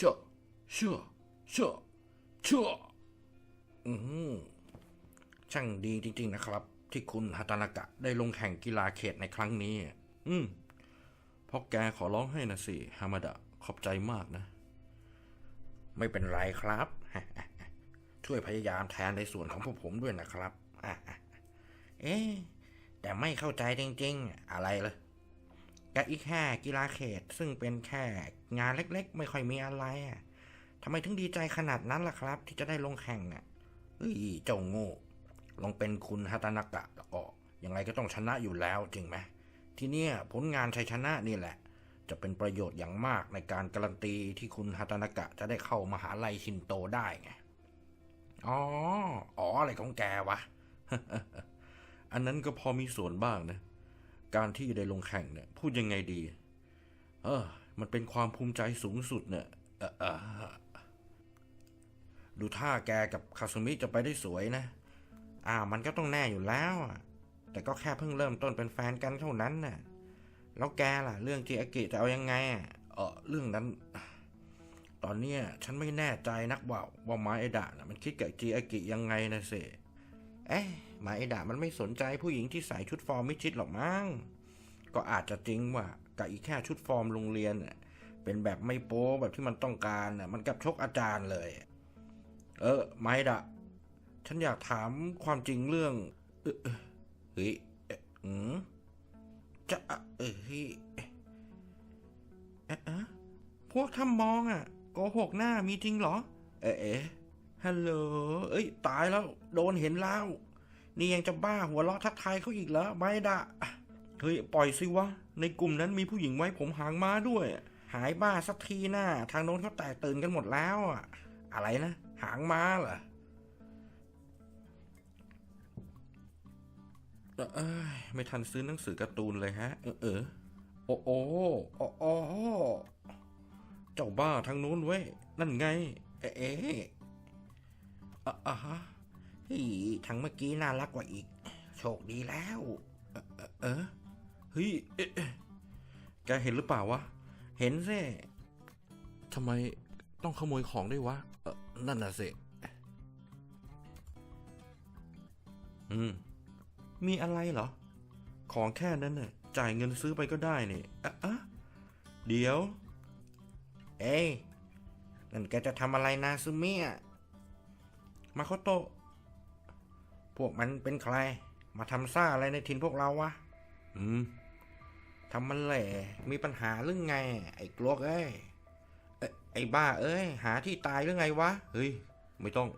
เชื่อเชื่อเชื่อเชื่ออืมช่างดีจริง ๆ นะครับ ที่คุณฮัตานากะได้ลงแข่งกีฬาเขตในครั้งนี้ อืมเพราะแกขอร้องให้นะสิฮามาดะขอบใจมากนะ ไม่เป็นไรครับ ช่วยพยายามแทนในส่วนของพวกผมด้วยนะครับ เอ๊แต่ไม่เข้าใจจริง ๆ อะไรเลย กับอีกแค่กีฬาเขตซึ่งเป็นแค่งานเล็กๆ ไม่ค่อยมีอะไรอะทำไมถึงดีใจขนาดนั้นล่ะครับ ที่จะได้ลงแข่งอะเฮ้ยเจ้าโง่ลองเป็นคุณฮัตานากะแล้วก็ยังไงก็ต้องชนะอยู่แล้วจริงไหมทีเนี้ยผลงานชัยชนะนี่แหละ จะเป็นประโยชน์อย่างมากในการการันตีที่คุณฮัตานากะจะได้เข้ามหาลัยชินโตได้ไงอ๋อ อ๋ออะไรของแกวะ อันนั้นก็พอมีส่วนบ้างนะ การที่ได้ลงแข่งเนี่ยพูดยังไงดี เออ มันเป็นความภูมิใจสูงสุดเนี่ยออเออดูท่าแกกับคาซุมิจะไปได้สวยนะ อ่า มันก็ต้องแน่อยู่แล้วอะแต่ก็แค่เพิ่งเริ่มต้นเป็นแฟนกันเท่านั้นน่ะ แล้วแกล่ะ เรื่องจิอากิจะเอายังไงอะเออเรื่องนั้น ตอนเนี้ยฉันไม่แน่ใจนักว่าว่าไมาเอดะนะมันคิดกับจิอากิยังไงนะเสเอ๊ะ ไมาเอดะมันไม่สนใจผู้หญิงที่ใส่ชุดฟอร์มมิชิดหรอกมั้ง ก็อาจจะจริงว่ากับอีแค่ชุดฟอร์มโรงเรียนน่ะเป็นแบบไม่โป๊แบบที่มันต้องการน่ะมันกับชกอาจารย์เลย เออไมาเอดะ ฉันอยากถามความจริงเรื่องเฮ้ยอืมจะเฮ้ยเอ๊ะพวกทำมองอะโกหกหน้ามีจริงเหรอ เอ๊ะเอ๊ะฮัลโหล เอ้ย ตายแล้ว โดนเห็นแล้ว นี่ยังจะบ้าหัวเราะทักทายเขาอีกเหรอไม่ดะเฮ้ยปล่อยสิวะ ในกลุ่มนั้นมีผู้หญิงไว้ผมหางม้าด้วย หายบ้าสักทีน่าทางโน้นเขาแตกตื่นกันหมดแล้วอะอะไรนะ หางม้าเหรอเอ้ยไม่ทันซื้อหนังสือการ์ตูนเลยฮะ เออเออโอ้โอ้โอ้โอ้เจ้าบ้าทางโน้นเว้ย นั่นไง เอ๊ะเอ๊ะอะอะฮะ เฮ้ยทางเมื่อกี้น่ารักกว่าอีก โชคดีแล้ว เออเออเฮ้ยแกเห็นหรือเปล่าวะ เห็นสิทำไมต้องขโมยของด้วยวะเออนั่นน่ะสิอืม มีอะไรเหรอ ของแค่นั้นน่ะ จ่ายเงินซื้อไปก็ได้นี่อะอะเดี๋ยว เอ้ยนั่นแกจะทำอะไรนาซึมิอะมาโคโตะ พวกมันเป็นใคร มาทำซ่าอะไรในถิ่นพวกเราวะ อืมทำมันแหล่มีปัญหาเรื่องไง ไอ้กลวกเอ้ยเอ้ยไอ้บ้าเอ้ย หาที่ตายเรื่องไงวะ เฮ้ย ไม่ต้อง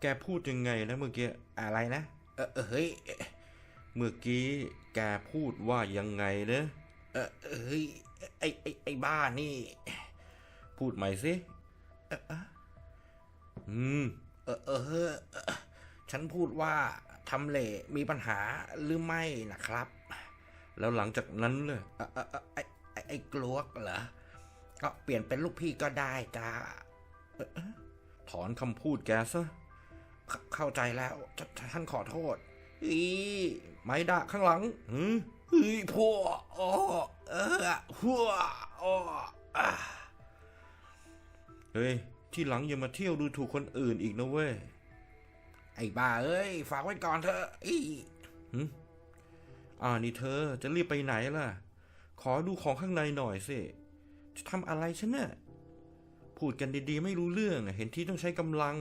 แกพูดยังไงนะเมื่อกี้ อะไรนะ เออเออเฮ้ย เมื่อกี้แกพูดว่ายังไงเนะเออเออเฮ้ย ไอ้ไอ้ไอ้บ้านี่ พูดใหม่สิเออเอออืม เออเออเออเออ ฉันพูดว่าทำเลมีปัญหาหรือไม่นะครับ แล้วหลังจากนั้นเลยไอ้ไอ้กลวกเหรอ ก็เปลี่ยนเป็นลูกพี่ก็ได้จ้าถอนคำพูดแกซะ เข้าใจแล้วท่านขอโทษอีไม้ด่าข้างหลังหืมเฮ้ยพ่ออ้อเออหัวอ้ออะเฮ้ย ที่หลังอย่ามาเที่ยวดูถูกคนอื่นอีกนะเว้ย ไอ้บ้าเอ้ย ฝากไว้ก่อนเถอะอีหืมอ่านี่เธอจะรีบไปไหนล่ะ ขอดูของข้างในหน่อยสิ จะทำอะไรฉันน่ะ พูดกันดีๆ ไม่รู้เรื่อง เห็นที่ต้องใช้กำลัง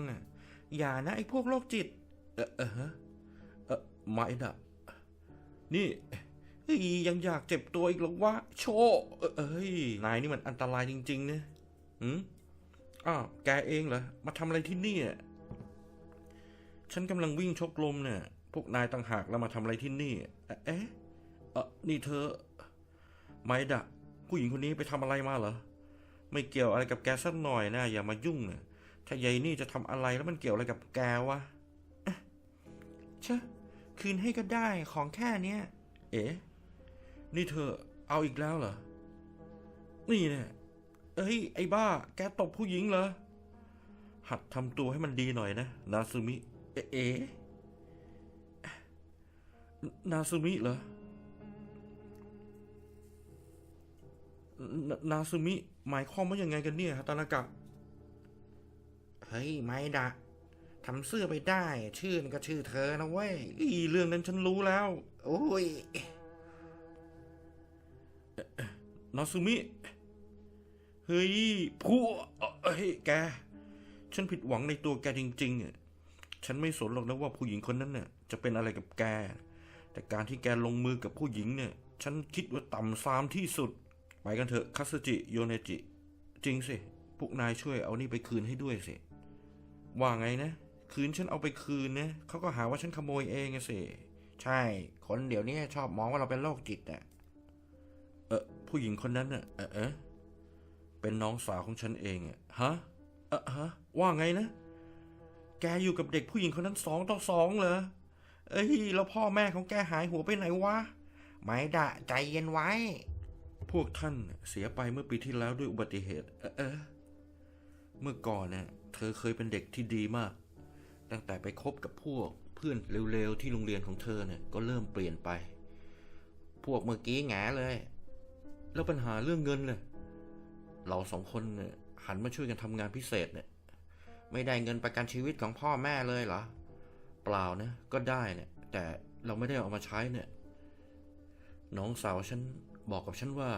อย่านะไอ้พวกโรคจิต เออเออฮะเออไม่นะนี่เฮ้ยยังอยากเจ็บตัวอีกหรอวะ โชเอ้ย นายนี่มันอันตรายจริงๆนะหืมอ้าว แกเองเหรอ มาทำอะไรที่นี่อะ ฉันกำลังวิ่งชกลมเนี่ย พวกนายต่างหากแล้วมาทำอะไรที่นี่ เอ๊ะเออนี่เธอ ไมดะ ผู้หญิงคนนี้ไปทำอะไรมาเหรอ ไม่เกี่ยวอะไรกับแกสักหน่อยนะ อย่ามายุ่งนะถ้ายายนี่จะทำอะไรแล้วมันเกี่ยวอะไรกับแกวะเชะคืนให้ก็ได้ของแค่เนี้ย เอ๋นี่เธอเอาอีกแล้วเหรอ นี่เนี่ยเอ้ย ไอ้บ้า แกตบผู้หญิงเหรอ หัดทำตัวให้มันดีหน่อยนะ นาซึมิ เอ๊ะเอ๋นาซึมิเหรอนนาซึมิ หมายความว่ายังไงกันเนี่ยฮาตานากะ เฮ้ย ไม่ดะทำเสื้อไปได้ ชื่อนี่ก็ชื่อเธอนะเว้ยอีเรื่องนั้นฉันรู้แล้ว โอ้ย นาซึมิ เฮ้ยพวกเอ้ย แก ฉันผิดหวังในตัวแกจริงๆอะ ฉันไม่สนหรอกนะว่าผู้หญิงคนนั้นน่ะจะเป็นอะไรกับแก แต่การที่แกลงมือกับผู้หญิงเนี่ย ฉันคิดว่าต่ำซามที่สุด ไปกันเถอะคาสจิโยเนจิ จริงสิ พวกนายช่วยเอานี่ไปคืนให้ด้วยสิ ว่าไงนะ คืนฉันเอาไปคืนนะเขาก็หาว่าฉันขโมยเองสิ ใช่ คนเดี๋ยวนี้ชอบมองว่าเราเป็นโรคจิตอะเออผู้หญิงคนนั้นน่ะ เออเออเป็นน้องสาวของฉันเองอะฮะเออฮะ ว่าไงนะ แกอยู่กับเด็กผู้หญิงคนนั้นสองต่อสองเหรอ เอ้ยแล้วพ่อแม่ของแกหายหัวไปไหนวะ ไม่ดะใจเย็นไว้ พวกท่านเสียไปเมื่อปีที่แล้วด้วยอุบัติเหตุ เออเออเมื่อก่อนเนี่ยเธอเคยเป็นเด็กที่ดีมาก ตั้งแต่ไปคบกับพวกเพื่อนเร็วๆที่โรงเรียนของเธอเนี่ยก็เริ่มเปลี่ยนไป พวกเมื่อกี้แงเลย แล้วปัญหาเรื่องเงินเลยเราสองคนเนี่ยหันมาช่วยกันทำงานพิเศษเนี่ย ไม่ได้เงินประกันชีวิตของพ่อแม่เลยเหรอ เปล่านะ ก็ได้เนี่ยแต่เราไม่ได้เอามาใช้เนี่ย น้องสาวฉันบอกกับฉันว่า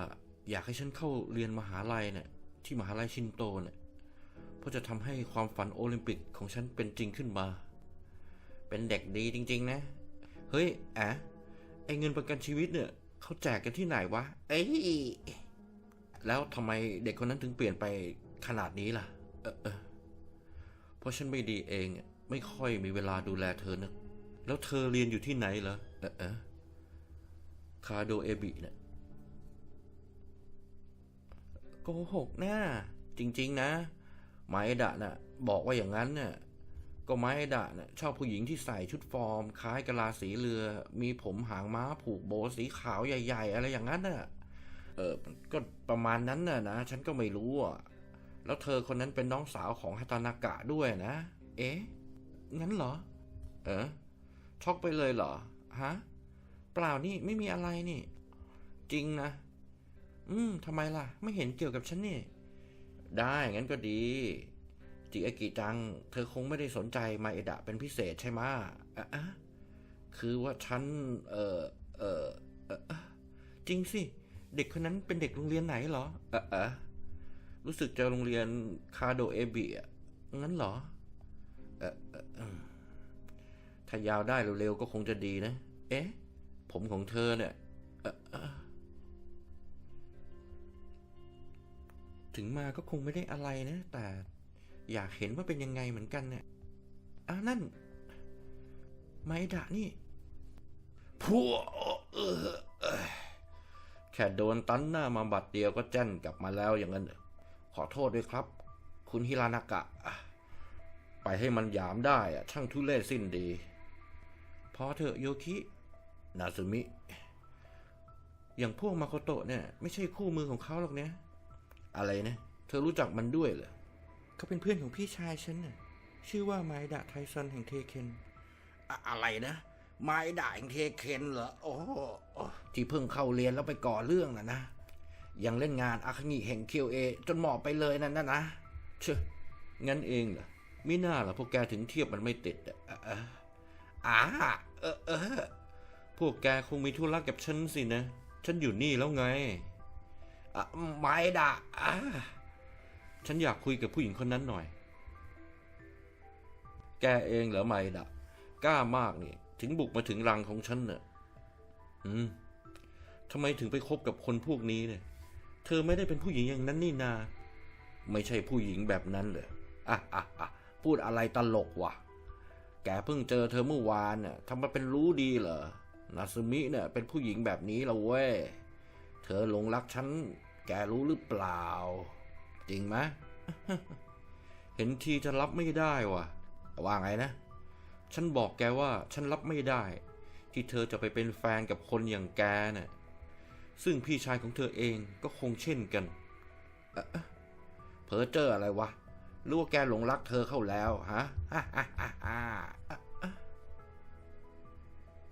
อยากให้ฉันเข้าเรียนมหาลัยเนี่ย ที่มหาลัยชินโตเนี่ยเพื่อจะทำให้ความฝันโอลิมปิกของฉันเป็นจริงขึ้นมา เป็นเด็กดีจริง ๆ นะ เฮ้ยแอะไอเงินประกันชีวิตเนี่ยเขาแจกกันที่ไหนวะ เอ้ย แล้วทำไมเด็กคนนั้นถึงเปลี่ยนไปขนาดนี้ล่ะ เออ เพราะฉันไม่ดีเองไม่ค่อยมีเวลาดูแลเธอนะแล้วเธอเรียนอยู่ที่ไหนเหรอเออเออคาโดเอบิเนี่ยโกหกนะจริง ๆ นะไมเอดะน่ะ บอกว่าอย่างนั้นเนี่ยก็ไมเอดะน่ะชอบผู้หญิงที่ใส่ชุดฟอร์ม คล้ายกะลาสีเรือ มีผมหางม้าผูกโบสีขาวใหญ่ ๆ อะไรอย่างนั้นน่ะเออก็ประมาณนั้นน่ะนะ ฉันก็ไม่รู้อะ แล้วเธอคนนั้นเป็นน้องสาวของฮัตานากะด้วยนะ เอ๊ะ งั้นเหรอ เออช็อกไปเลยเหรอ ฮะ เปล่านี่ไม่มีอะไรนี่ จริงนะ อืมทำไมล่ะ ไม่เห็นเกี่ยวกับฉันนี่ ได้งั้นก็ดี จิอากิจัง เธอคงไม่ได้สนใจมาเอดะเป็นพิเศษใช่ไหมอะอะคือว่าฉัน เออเออเออเอ่อจริงสิ เด็กคนนั้นเป็นเด็กโรงเรียนไหนเหรอ เออเออ รู้สึกจะโรงเรียนคาโดเอบิอะงั้นเหรอเออเอถ้ายาวได้เร็วๆก็คงจะดีนะ เอ๊ะ ผมของเธอเนี่ยเออเอถึงมาก็คงไม่ได้อะไรนะ แต่อยากเห็นว่าเป็นยังไงเหมือนกันเนี่ยอะนั่น ไมดะนี่พวแค่โดนตันหน้ามาบัดเดียวก็แจ้นกลับมาแล้วอย่างนั้นเหรอ ขอโทษด้วยครับ คุณฮิรานากะ ไปให้มันหยามได้อะช่างทุเรศสิ้นดี พอเถอะโยคิ นาซึมิ อย่างพวกมาโคโตะเนี่ย ไม่ใช่คู่มือของเขาหรอกเนี่ยอะไรนะ เธอรู้จักมันด้วยเหรอเขาเป็นเพื่อนของพี่ชายฉันน่ะ ชื่อว่าไมดะไทซันแห่งเทเคนอะไรนะไมดะแห่งเทเคนเหรอ โอ้ที่เพิ่งเข้าเรียนแล้วไปก่อเรื่องน่ะนะ ยังเล่นงานอาคางิแห่งเคียวเอจนหมอบไปเลยนั่นนะนะเชองั้นเองเหรอมิน่าล่ะพวกแกถึงเทียบมันไม่ติดอะอะอะอ่าเออเออพวกแกคงมีธุระกับฉันสินะ ฉันอยู่นี่แล้วไงอะไม่ดะอะฉันอยากคุยกับผู้หญิงคนนั้นหน่อย แกเองเหรอไม่ด่ะกล้ามากนี่ ถึงบุกมาถึงรังของฉันเน่ะอืมทำไมถึงไปคบกับคนพวกนี้เนี่ย ธอไม่ได้เป็นผู้หญิงอย่างนั้นนี่นา ไม่ใช่ผู้หญิงแบบนั้นเลยอะอะอะพูดอะไรตลกวะ แกเพิ่งเจอเธอเมื่อวานน่ะทำมาเป็นรู้ดีเหรอ นาซึมิเนี่ยเป็นผู้หญิงแบบนี้ละเว้ย เธอหลงรักฉัน แกรู้หรือเปล่า จริงไหม เห็นทีจะรับไม่ได้วะว่าไงนะ ฉันบอกแกว่าฉันรับไม่ได้ ที่เธอจะไปเป็นแฟนกับคนอย่างแกน่ะ ซึ่งพี่ชายของเธอเองก็คงเช่นกันเอ๊ะเอ๊ะเพ้อเจออะไรวะรู้ว่าแกหลงรักเธอเข้าแล้วฮะ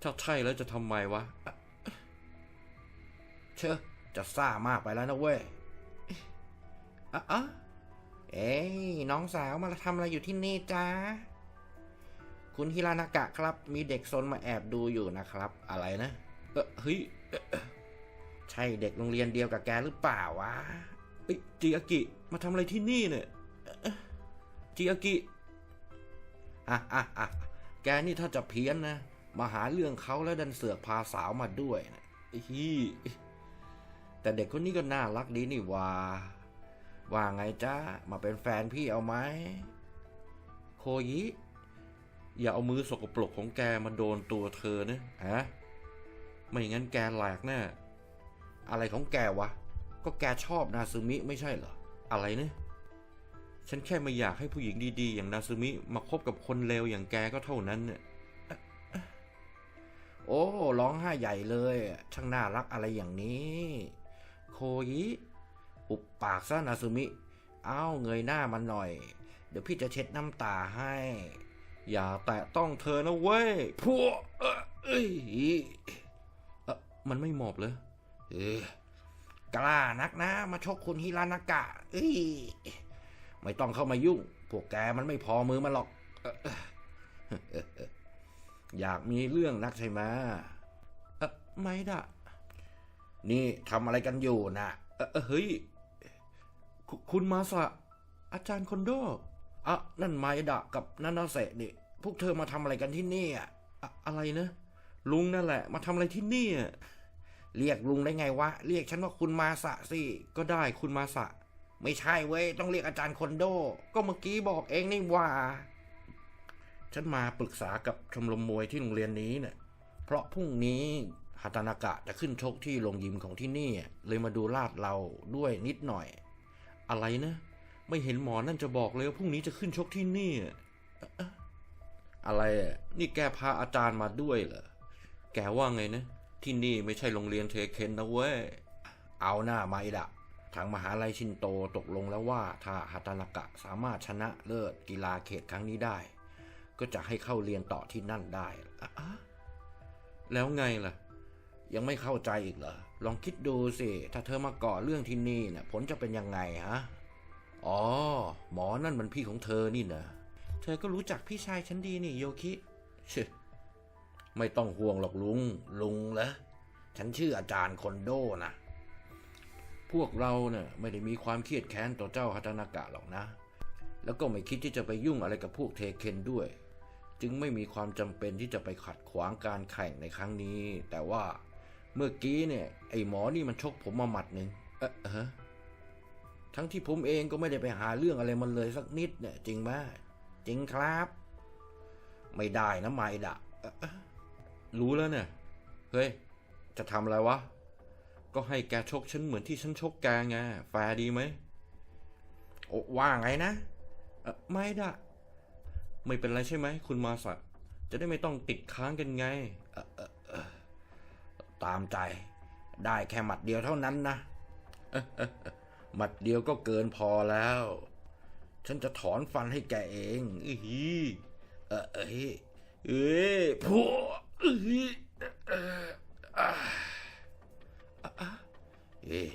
ถ้าใช่แล้วจะทำไมวะ เชอจะซ่ามากไปแล้วนะเว้ยอะเอ้น้องสาวมาทำอะไรอยู่ที่นี่จ้าคุณฮิรานากะครับ มีเด็กซนมาแอบดูอยู่นะครับ อะไรนะ เฮ้ย ช่เด็กโรงเรียนเดียวกับแกหรือเปล่าวะเอ้ยจิอากิมาทำอะไรที่นี่เนี่ยจิอากิอะอะอะแกนี่ถ้าจะเพี้ยนนะ มาหาเรื่องเขาแล้วดันเสือกพาสาวมาด้วยนะไอ้ฮีแต่เด็กคนนี้ก็น่ารักดีนี่ว่า ว่าไงจ้ามาเป็นแฟนพี่เอาไหมโคยิอย่าเอามือสกปรกของแกมาโดนตัวเธอนะฮะไม่งั้นแกแหลกแน่ อะไรของแกวะ ก็แกชอบนาซึมิไม่ใช่เหรอ อะไรเนี่ยฉันแค่ไม่อยากให้ผู้หญิงดีๆ อย่างนาซึมิมาคบกับคนเลวอย่างแกก็เท่านั้นเนี่ยโอ้ร้องไห้ใหญ่เลย ช่างน่ารักอะไรอย่างนี้ โคยิอุบปากซะนาซึมิ เอ้าเงยหน้ามันหน่อย เดี๋ยวพี่จะเช็ดน้ำตาให้ อย่าแตะต้องเธอนะเว้ยพวกเอ้ยมันไม่หมอบเลย เออกล้านักนะ มาชกคุณฮิรานากะ เอ้ยไม่ต้องเข้ามายุ่ง พวกแกมันไม่พอมือมันหรอกอยากมีเรื่องนักใช่ไหมเออไม่ดะนี่ทำอะไรกันอยู่นะเออเฮ้ยคุคุณมาสะ อาจารย์คอนโดอะนั่นไมดะกับนันนาเสะนี่ พวกเธอมาทำอะไรกันที่นี่อะอะอะไรนะลุงนั่นแหละ มาทำอะไรที่นี่อะ เรียกลุงได้ไงวะ เรียกฉันว่าคุณมาสะสิ ก็ได้คุณมาสะ ไม่ใช่เว้ย ต้องเรียกอาจารย์คอนโด ก็เมื่อกี้บอกเองนี่ว่า ฉันมาปรึกษากับชมรมมวยที่โรงเรียนนี้เนี่ย เพราะพรุ่งนี้ฮาตานากะจะขึ้นชกที่โรงยิมของที่นี่ เลยมาดูลาดเราด้วยนิดหน่อย อะไรนะ ไม่เห็นหมอนั่นจะบอกเลยว่าพรุ่งนี้จะขึ้นชกที่นี่ อะไร นี่แกพาอาจารย์มาด้วยเหรอ แกว่าไงนะ ที่นี่ไม่ใช่โรงเรียนเทเคนนะเว้ย เอาหน้าไม่ดะทางมหาลัยชินโตตกลงแล้วว่าถ้าฮัตานากะสามารถชนะเลิศกีฬาเขตครั้งนี้ได้ ก็จะให้เข้าเรียนต่อที่นั่นได้อะแล้วไงล่ะ ยังไม่เข้าใจอีกเหรอ ลองคิดดูสิ ถ้าเธอมาก่อเรื่องที่นี่เนี่ยผลจะเป็นยังไงฮะ อ๋อ หมอนั่นมันพี่ของเธอนี่นะ เธอก็รู้จักพี่ชายฉันดีนี่โยคิเช ไม่ต้องห่วงหรอกลุง ลุงเหรอฉันชื่ออาจารย์คอนโดนะพวกเราเนี่ยไม่ได้มีความเครียดแค้นต่อเจ้าฮัตนากะหรอกนะ แล้วก็ไม่คิดที่จะไปยุ่งอะไรกับพวกเทเคนด้วย จึงไม่มีความจำเป็นที่จะไปขัดขวางการแข่งในครั้งนี้ แต่ว่าเมื่อกี้เนี่ย ไอ้หมอนี่มันชกผมมาหมัดหนึ่งเอะฮะทั้งที่ผมเองก็ไม่ได้ไปหาเรื่องอะไรมันเลยสักนิดเนี่ย จริงไหมจริงครับ ไม่ได้นะไม่ดะ รู้แล้วเนี่ย เฮ้ย จะทำอะไรวะ ก็ให้แกชกฉันเหมือนที่ฉันชกแกไง แฟร์ดีไหม โอ้ว่าไงนะเอ่อไม่ดะไม่เป็นไรใช่ไหม คุณมาสะจะได้ไม่ต้องติดค้างกันไงเออเออเออตามใจ ได้แค่หมัดเดียวเท่านั้นนะ หมัดเดียวก็เกินพอแล้ว ฉันจะถอนฟันให้แกเองอีหีเออเอ้ยเอ้ยพวก เอ่ออ่าอะเอ้ย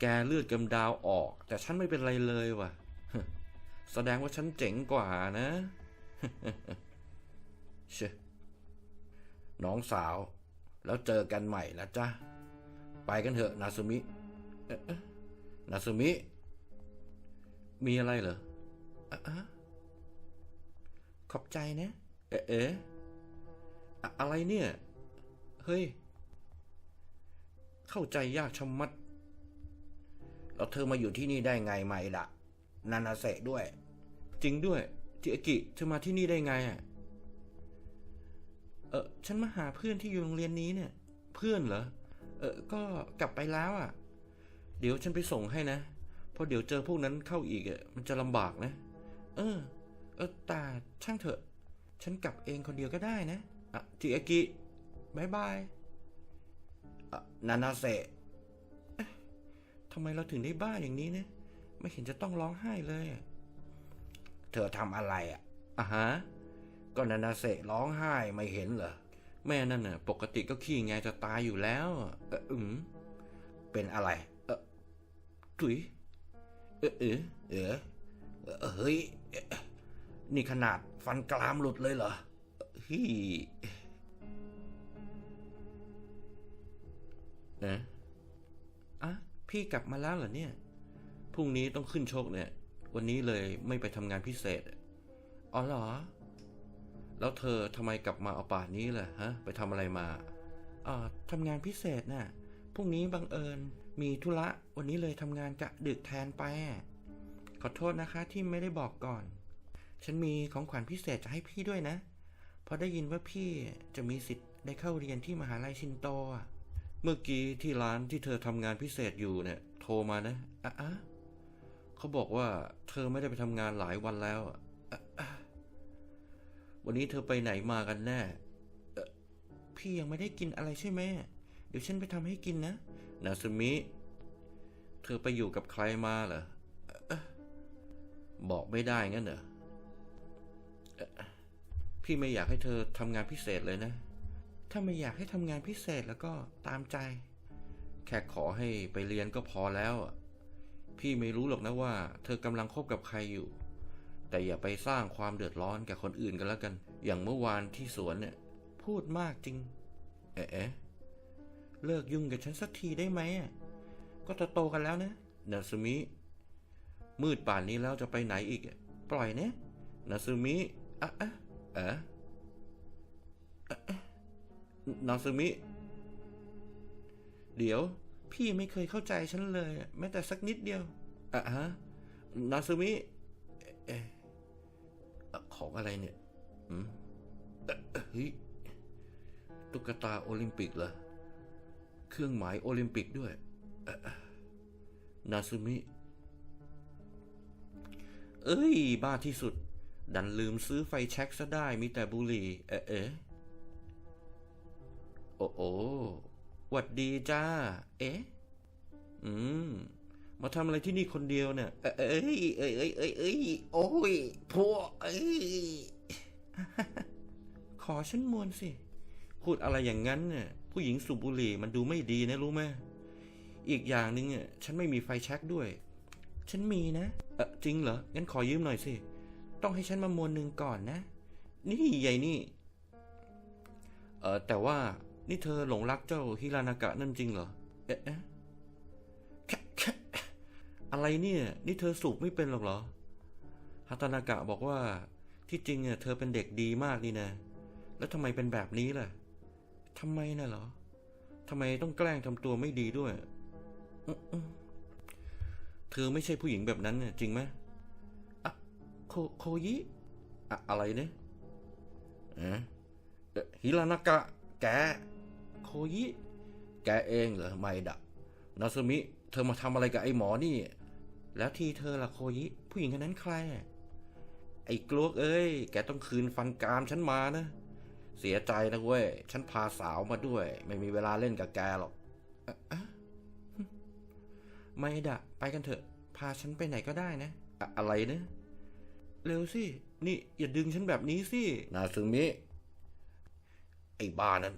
แกเลือดกำดาวออก แต่ฉันไม่เป็นไรเลยว่ะ แสดงว่าฉันเจ๋งกว่านะเชน้องสาว แล้วเจอกันใหม่นะจ๊ะ ไปกันเถอะ นาซุมิ นาซุมิ มีอะไรเหรออะอะ ขอบใจนะ เอ๊ะเอ๊ะอะอะไรเนี่ย เฮ้ย เข้าใจยากชะมัด แล้วเธอมาอยู่ที่นี่ได้ไงไหมล่ะ นานาเสะด้วย จริงด้วยจิอากิเธอมาที่นี่ได้ไงอะ เออฉันมาหาเพื่อนที่อยู่โรงเรียนนี้เนี่ย เพื่อนเหรอ เออ ก็กลับไปแล้วอะ เดี๋ยวฉันไปส่งให้นะ เพราะเดี๋ยวเจอพวกนั้นเข้าอีกอะ มันจะลำบากนะ เออ เออแต่ช่างเถอะ ฉันกลับเองคนเดียวก็ได้นะอะจิอากิบายบายนานาเซทำไมเราถึงได้บ้าอย่างนี้นะ ไม่เห็นจะต้องร้องไห้เลย เธอทำอะไรอะอะฮะ ก็นานาเซร้องไห้ไม่เห็นเหรอ แม่นั่นน่ะ ปกติก็ขี้แงจะตายอยู่แล้วอะเอออืมเป็นอะไร เออถุย เออเออเออเฮ้ย นี่ขนาดฟันกรามหลุดเลยเหรอเฮ้ยเอะอะพี่กลับมาแล้วเหรอเนี่ย พรุ่งนี้ต้องขึ้นชกเนี่ย วันนี้เลยไม่ไปทำงานพิเศษ อ๋อเหรอ แล้วเธอทำไมกลับมาเอาป่านนี้ล่ะฮะ ไปทำอะไรมาอ่าทำงานพิเศษน่ะ พรุ่งนี้บังเอิญมีธุระ วันนี้เลยทำงานกะดึกแทนไปอะขอโทษนะคะที่ไม่ได้บอกก่อน ฉันมีของขวัญพิเศษจะให้พี่ด้วยนะ เพราะได้ยินว่าพี่จะมีสิทธิ์ได้เข้าเรียนที่มหาลัยชินโตอะ เมื่อกี้ที่ร้านที่เธอทำงานพิเศษอยู่เนี่ย โทรมานะอะอะเขาบอกว่าเธอไม่ได้ไปทำงานหลายวันแล้วอะวันนี้เธอไปไหนมากันแน่พี่ยังไม่ได้กินอะไรใช่ไหมเดี๋ยวฉันไปทำให้กินนะ นาซึมิ เธอไปอยู่กับใครมาเหรออบอกไม่ได้งั้นเหรอเอ่อ พี่ไม่อยากให้เธอทำงานพิเศษเลยนะ ถ้าไม่อยากให้ทำงานพิเศษแล้วก็ตามใจ แค่ขอให้ไปเรียนก็พอแล้ว พี่ไม่รู้หรอกนะว่า เธอกำลังคบกับใครอยู่ แต่อย่าไปสร้างความเดือดร้อนแก่คนอื่นกันแล้วกัน อย่างเมื่อวานที่สวนเนี่ย พูดมากจริง เอ๊ะเลิกยุ่งกับฉันสักทีได้ไหมก็โตโตกันแล้วนะนาซึมิ มืดป่านนี้แล้วจะไปไหนอีก ปล่อยเนี่ยนาซึมิ อะอะเอ๊ะอะอะนาซึมิ เดี๋ยว พี่ไม่เคยเข้าใจฉันเลย แม้แต่สักนิดเดียวอะฮะนาซึมิของอะไรเนี่ยอืมเฮ้ยตุ๊กตาโอลิมปิกเหรอ เครื่องหมายโอลิมปิกด้วย นาซึมิ เอ้ย บ้าที่สุด ดันลืมซื้อไฟแช็กซะได้มีแต่บุหรี่ เอ๊ะโอ้โอ้หวัดดีจ้า เอ๊ะ อืม มาทำอะไรที่นี่คนเดียวเนี่ย เอ้ยเอ้ยเอ้ยเอ้ยเอ้ยโอ้ยพวกเอ้ย ขอฉันมวนสิ พูดอะไรอย่างนั้นเนี่ยผู้หญิงสูบบุหรี่มันดูไม่ดีนะรู้ไหมอีกอย่างหนึ่งอะฉันไม่มีไฟแช็กด้วย ฉันมีนะ เออจริงเหรอ งั้นขอยืมหน่อยสิ ต้องให้ฉันมามวนหนึ่งก่อนนะ นี่ใหญ่นี่ เออแต่ว่านี่เธอหลงรักเจ้าฮิรานากะนั่นจริงเหรอ เอ๊ะอะแค่แค่อะไรเนี่ย นี่เธอสูบไม่เป็นหรอกเหรอฮัตานากะบอกว่า ที่จริงอะเธอเป็นเด็กดีมากนี่นะ แล้วทำไมเป็นแบบนี้ล่ะทำไมน่ะเหรอทำไมต้องแกล้งทำตัวไม่ดีด้วย เธอไม่ใช่ผู้หญิงแบบนั้นเนี่ยจริงไหม โคโคยิอะอะไรเนี่ยเอ๊ะเอ่อฮิรานากะ แก โคยิ แกเองเหรอไม่ดะ นาซึมิ เธอมาทำอะไรกับไอ้หมอนี่ แล้วทีเธอล่ะโคยิ ผู้หญิงคนนั้นใครอะไอ้กลวกเอ้ย แกต้องคืนฟันกรามฉันมานะ เสียใจนะเว้ย ฉันพาสาวมาด้วย ไม่มีเวลาเล่นกับแกหรอกอะอะไม่ดะ ไปกันเถอะ พาฉันไปไหนก็ได้นะ อะอะไรนะ เร็วสิ นี่อย่าดึงฉันแบบนี้สิ นาซึมิ ไอ้บ้านั้น